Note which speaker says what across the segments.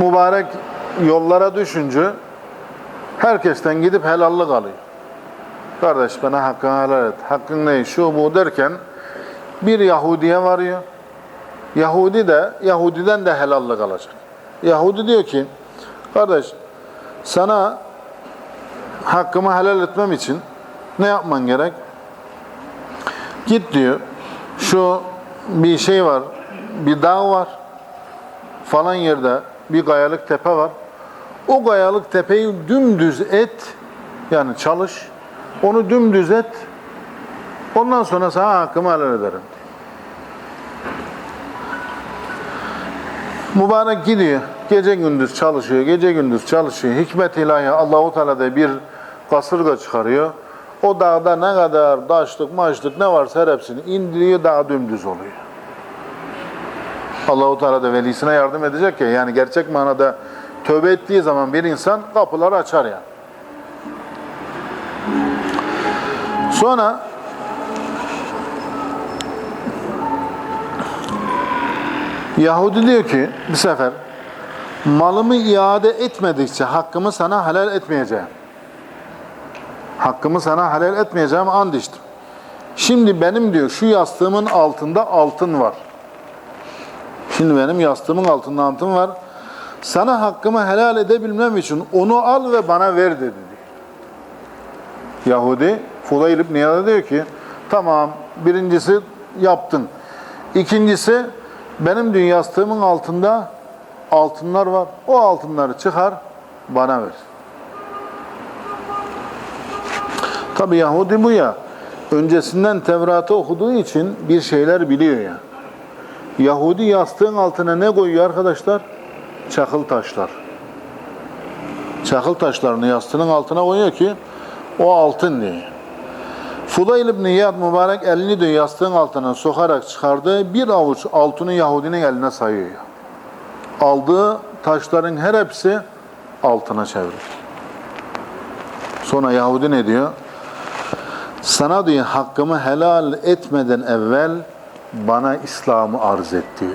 Speaker 1: mübarek yollara düşünce herkesten gidip helallik alıyor. Kardeş bana hakkını helal et. Hakkın ne? Şu bu derken bir Yahudi'ye varıyor. Yahudi de Yahudiden de helallik alacak. Yahudi diyor ki kardeş sana hakkımı helal etmem için ne yapman gerek? Git diyor. Şu bir şey var. Bir dağ var. Falan yerde bir kayalık tepe var. O kayalık tepeyi dümdüz et. Yani çalış. Onu dümdüz et. Ondan sonra sana hakkımı helal ederim. Mübarek gidiyor. Gece gündüz çalışıyor. Gece gündüz çalışıyor. Hikmet ilahi Allahu Teala da bir kasırga çıkarıyor. O dağda ne kadar taşlık, maçlık ne varsa hepsini indiriyor, dağ dümdüz oluyor. Allahu Teala da velisine yardım edecek ya. Yani gerçek manada tövbe ettiği zaman bir insan kapıları açar yani. Sonra Yahudi diyor ki bir sefer malımı iade etmedikçe hakkımı sana helal etmeyeceğim. Hakkımı sana helal etmeyeceğim and içtim. Şimdi benim diyor şu yastığımın altında altın var. Şimdi benim yastığımın altında altın var. Sana hakkımı helal edebilmem için onu al ve bana ver dedi. Yahudi Fudayl İbn İyad'a diyor ki tamam birincisi yaptın. İkincisi benim diyor yastığımın altında altınlar var. O altınları çıkar bana ver. Tabi Yahudi bu ya. Öncesinden Tevrat'ı okuduğu için bir şeyler biliyor ya. Yahudi yastığın altına ne koyuyor arkadaşlar? Çakıl taşlar. Çakıl taşlarını yastığının altına koyuyor ki o altın diye. Fudayl ibn İyad mübarek elini diyor yastığın altına sokarak çıkardığı bir avuç altını Yahudinin eline sayıyor. Aldığı taşların her hepsi altına çevirir. Sonra Yahudi ne diyor? Sana diyor hakkımı helal etmeden evvel bana İslam'ı arz et diyor.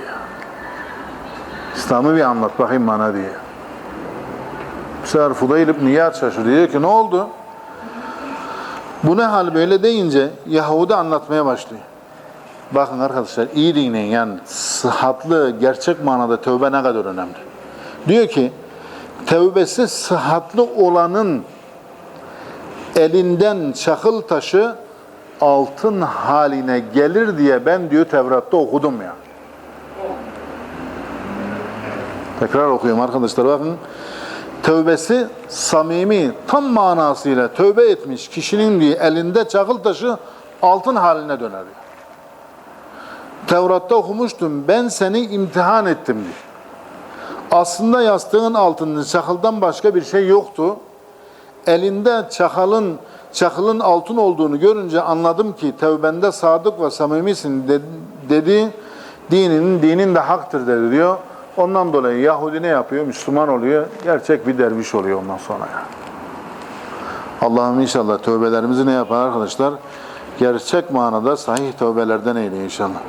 Speaker 1: İslam'ı bir anlat bakayım bana diyor. Bu sefer Fudayl ibn İyad şaşırıyor. Diyor ki ne oldu? Bu ne hal böyle deyince Yahudi anlatmaya başlıyor. Bakın arkadaşlar iyi dinleyin yani sıhhatlı gerçek manada tövbe ne kadar önemli. Diyor ki tövbesi sıhhatlı olanın elinden çakıl taşı altın haline gelir diye ben diyor Tevrat'ta okudum ya. Tekrar okuyorum arkadaşlar bakın. Tövbesi samimi, tam manasıyla tövbe etmiş kişinin diye elinde çakıl taşı altın haline döner. diyor. Tevrat'ta okumuştum. Ben seni imtihan ettim diyor. Aslında yastığın altında çakıldan başka bir şey yoktu. Elinde çakalın çakılın altın olduğunu görünce anladım ki tevbende sadık ve samimisin de- dedi. Dininin dinin de haktır dedi diyor. Ondan dolayı Yahudi ne yapıyor? Müslüman oluyor. Gerçek bir derviş oluyor ondan sonra ya. Allah'ım inşallah tövbelerimizi ne yapar arkadaşlar? Gerçek manada sahih tövbelerden eyle inşallah.